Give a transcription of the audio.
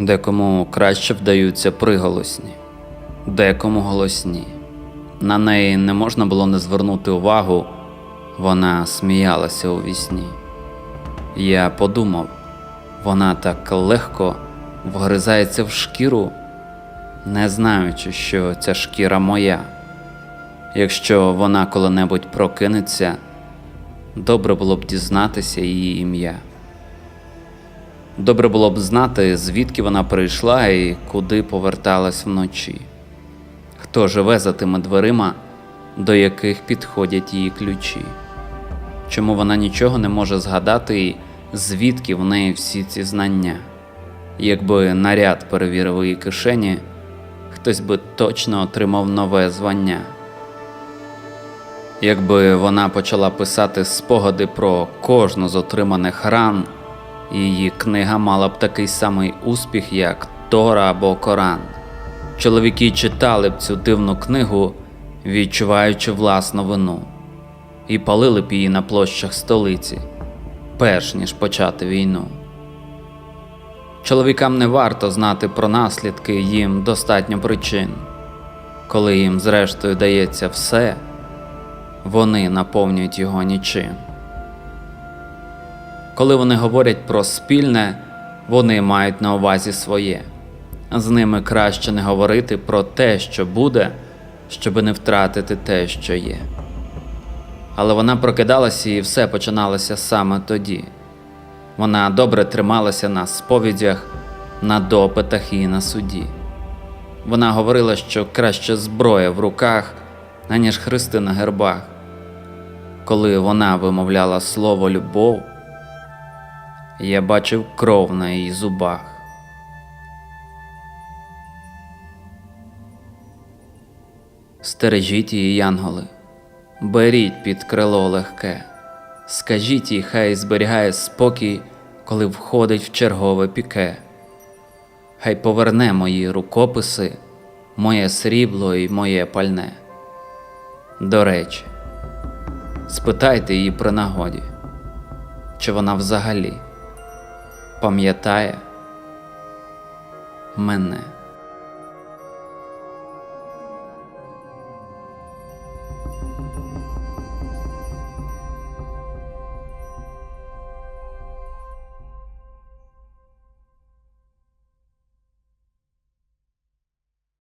Декому краще вдаються приголосні, декому голосні. На неї не можна було не звернути увагу, вона сміялася у вісні. Я подумав, вона так легко вгризається в шкіру, не знаючи, що ця шкіра моя. Якщо вона коли-небудь прокинеться, добре було б дізнатися її ім'я. Добре було б знати, звідки вона прийшла і куди поверталась вночі. Хто живе за тими дверима, до яких підходять її ключі? Чому вона нічого не може згадати і звідки в неї всі ці знання? Якби наряд перевірив її кишені, хтось би точно отримав нове звання. Якби вона почала писати спогади про кожну з отриманих ран, її книга мала б такий самий успіх, як Тора або Коран. Чоловіки читали б цю дивну книгу, відчуваючи власну вину, і палили б її на площах столиці, перш ніж почати війну. Чоловікам не варто знати про наслідки, їм достатньо причин. Коли їм, зрештою, дається все, вони наповнюють його нічим. Коли вони говорять про спільне, вони мають на увазі своє. З ними краще не говорити про те, що буде, щоби не втратити те, що є. Але вона прокидалася і все починалося саме тоді. Вона добре трималася на сповідях, на допитах і на суді. Вона говорила, що краще зброя в руках, аніж хрести на гербах. Коли вона вимовляла слово любов, я бачив кров на її зубах. Стережіть її, янголи, беріть під крило легке, скажіть їй, хай зберігає спокій, коли входить в чергове піке. Хай поверне мої рукописи, моє срібло і моє пальне. До речі, спитайте її при нагоді, чи вона взагалі пам'ятає мене.